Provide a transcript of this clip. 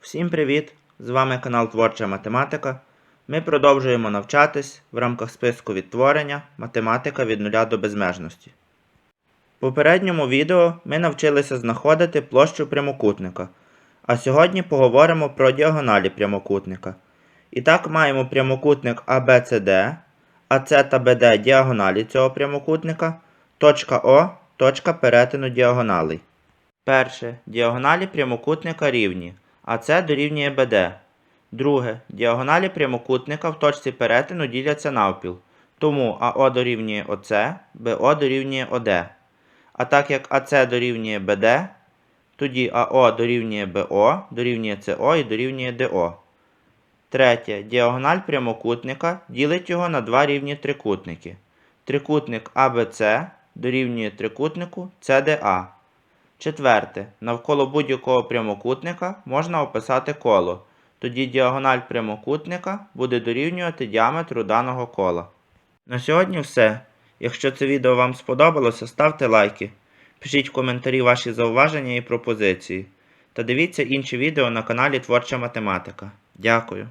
Всім привіт! З вами канал Творча Математика. Ми продовжуємо навчатись в рамках списку відтворення Математика від нуля до безмежності. В попередньому відео ми навчилися знаходити площу прямокутника, а сьогодні поговоримо про діагоналі прямокутника. І так маємо прямокутник ABCD, АС та БД діагоналі цього прямокутника, точка О точка перетину діагоналей. Перше. Діагоналі прямокутника рівні, а це дорівнює БД. Друге. Діагоналі прямокутника в точці перетину діляться навпіл. Тому АО дорівнює ОЦ, БО дорівнює ОД. А так як АЦ дорівнює БД, тоді АО дорівнює БО, дорівнює СО і дорівнює ДО. Третє. Діагональ прямокутника ділить його на два рівні трикутники. Трикутник АБЦ дорівнює трикутнику СДА. Четверте. Навколо будь-якого прямокутника можна описати коло. Тоді діагональ прямокутника буде дорівнювати діаметру даного кола. На сьогодні все. Якщо це відео вам сподобалося, ставте лайки, пишіть в коментарі ваші зауваження і пропозиції. Та дивіться інші відео на каналі Творча Математика. Дякую.